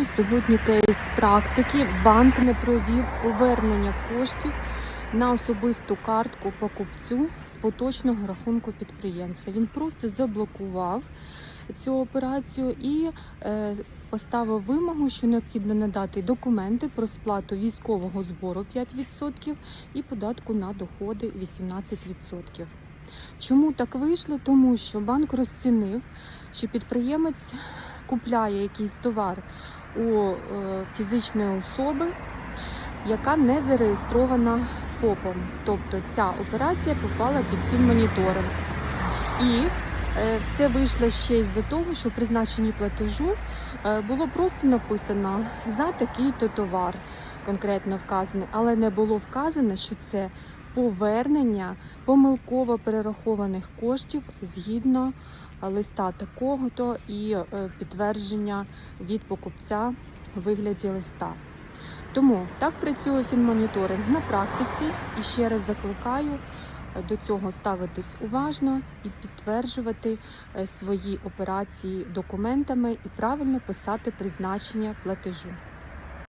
Вітаю! Сьогодні кейс практики. Банк не провів повернення коштів на особисту картку покупцю з поточного рахунку підприємця. Він просто заблокував цю операцію і е, поставив вимогу, що необхідно надати документи про сплату військового збору 5% і податку на доходи 18%. Чому так вийшло? Тому що банк розцінив, що підприємець купляє якийсь товар у е, фізичної особи, яка не зареєстрована ФОПом. Тобто ця операція попала під фінмоніторинг. І е, це вийшло ще й за того, що в платежу е, було просто написано за такий-то товар, конкретно вказаний, але не було вказано, що це повернення помилково перерахованих коштів згідно е, листа такого-то і е, підтвердження від покупця у вигляді листа. Тому так працює фінмоніторинг на практиці і ще раз закликаю е, до цього ставитись уважно і підтверджувати свої операції документами і правильно писати призначення платежу.